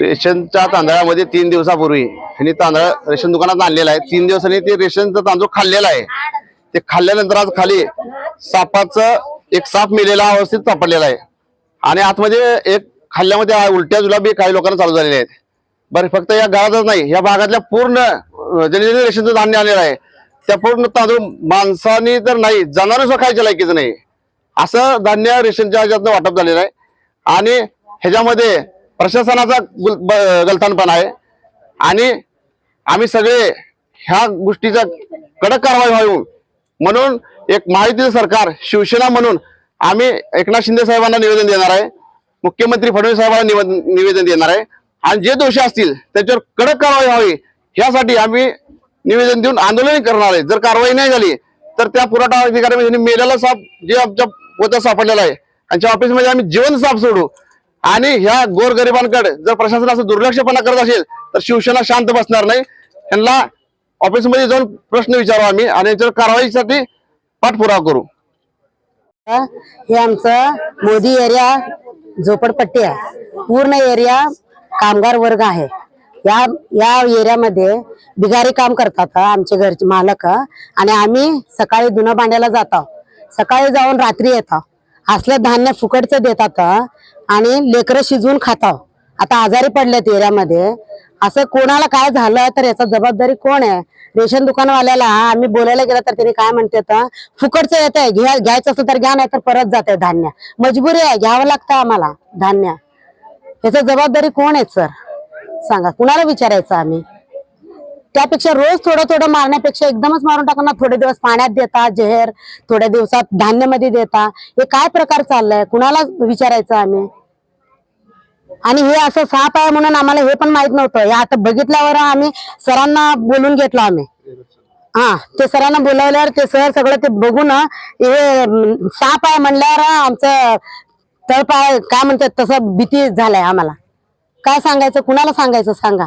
रेशनच्या तांदळामध्ये तीन दिवसापूर्वी. ह्यांनी तांदळ रेशन दुकानात आणलेला आहे. तीन दिवसांनी ते रेशनचा तांदूळ खाल्लेला आहे. ते खाल्ल्यानंतर आज खाली सापाचं एक साप मेलेला अवस्थेत सापडलेला आहे. आणि आतमध्ये एक खाल्ल्यामध्ये उलट्या जुलाबी काही लोकांना चालू झालेल्या आहेत. बरं फक्त या गावातच नाही या भागातल्या पूर्ण अं, रेशनचं धान्य आलेलं आहे त्या पूर्ण तांदूळ माणसानी तर नाही जनावर सुद्धा खायच्या लायकीचं नाही. असं धान्य रेशनच्या ह्याच्यातनं वाटप झालेलं आहे. आणि ह्याच्यामध्ये प्रशासनाचा गुल- ब- आहे. आणि आम्ही सगळे ह्या गोष्टीचा कडक कारवाई व्हावी. म्हणून एक महायुतीचं सरकार शिवसेना म्हणून आम्ही एकनाथ शिंदे साहेबांना निवेदन देणार आहे. मुख्यमंत्री फडणवीस साहेबांना निवेदन निवेदन देणार आहे. आणि जे दोषी असतील त्याच्यावर कडक कारवाई व्हावी. ह्यासाठी आम्ही निवेदन देऊन आंदोलन करणार आहे. जर कारवाई नाही झाली तर त्या पुरवठा अधिकारी म्हणजे मेलेला साप जे आमच्या पोत्यात सापडलेला आहे त्यांच्या ऑफिसमध्ये आम्ही जीवन साप सोडू. आणि ह्या गोरगरिबांकडे जर प्रशासन असं दुर्लक्षपणा करत असेल तर शिवसेना शांत बसणार नाही. त्यांना ऑफिसमध्ये जाऊन प्रश्न विचारू आम्ही आणि याच्यावर कारवाईसाठी पाठपुरावा करू. हे आमचं मोदी एरिया झोपडपट्टी आहे. पूर्ण एरिया कामगार वर्ग आहे. या या एरियामध्ये बिगारी काम करतात आमचे घरचे मालक. आणि आम्ही सकाळी धुणं भांड्याला जातो सकाळी जाऊन रात्री येतो असलं धान्य फुकटचं देतात आणि लेकरं शिजवून खातो आता आजारी पडल्यात एरियामध्ये. असं कोणाला काय झालं तर याचा जबाबदारी कोण आहे? रेशन दुकानवाल्याला आम्ही बोलायला गेलं तर त्यांनी काय म्हणतात फुकटचं येत आहे घ्या घ्यायचं असलं तर घ्या नाही तर परत जाते धान्य. मजबुरी आहे घ्यावं लागतं आम्हाला धान्य. याचा जबाबदारी कोण आहे सर? सांगा. कुणाला विचारायचं आम्ही? त्यापेक्षा रोज थोडं थोडं मारण्यापेक्षा एकदमच मारून टाकताना थोडे दिवस पाण्यात देता जहेर थोड्या दिवसात धान्यामध्ये देता. हे काय प्रकार चाललाय? कुणाला विचारायचं आम्ही? आणि हे असं साप आहे म्हणून आम्हाला हे पण माहीत नव्हतं. हे आता बघितल्यावर आम्ही सरांना बोलून घेतलो आम्ही. हा ते सरांना बोलावल्यावर ते सर सगळं ते बघून हे साप आहे म्हणल्यावर आमचं तळपाय काय म्हणतात तसं भीती झालाय आम्हाला. काय सांगायचं? कुणाला सांगायचं? सांगा.